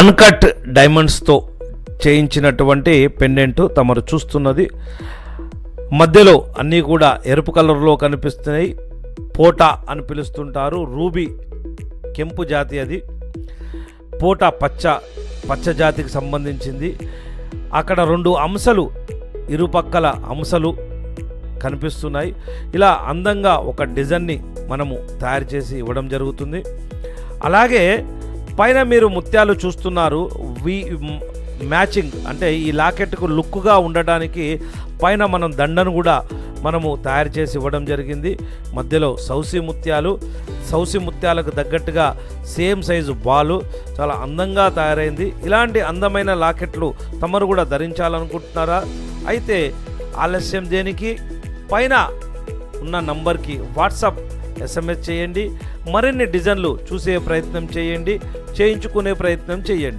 Uncut డైమండ్స్తో చేయించినటువంటి pendant తమరు చూస్తున్నది. మధ్యలో అన్నీ కూడా ఎరుపు కలర్లో కనిపిస్తున్నాయి. పోటా అని పిలుస్తుంటారు. రూబీ కెంపు జాతి అది. పోటా పచ్చ పచ్చ జాతికి సంబంధించింది. అక్కడ రెండు అంశలు ఇరుపక్కల అంశలు కనిపిస్తున్నాయి. ఇలా అందంగా ఒక డిజైన్ని మనము తయారు చేసి ఇవ్వడం జరుగుతుంది. అలాగే పైన మీరు ముత్యాలు చూస్తున్నారు. వి మ్యాచింగ్ అంటే ఈ లాకెట్కు లుక్గా ఉండటానికి పైన మనం దండను కూడా మనము తయారు చేసి ఇవ్వడం జరిగింది. మధ్యలో సౌసి ముత్యాలు సౌసి ముత్యాలకు తగ్గట్టుగా సేమ్ సైజు బాలు చాలా అందంగా తయారైంది. ఇలాంటి అందమైన లాకెట్లు తమరు కూడా ధరించాలనుకుంటున్నారా? అయితే ఆలస్యం దేనికి? పైన ఉన్న నంబర్కి వాట్సాప్ ఎస్ఎంఎస్ చేయండి. మరిన్ని డిజైన్లు చూసే ప్రయత్నం చేయండి. చేయించుకునే ప్రయత్నం చేయండి.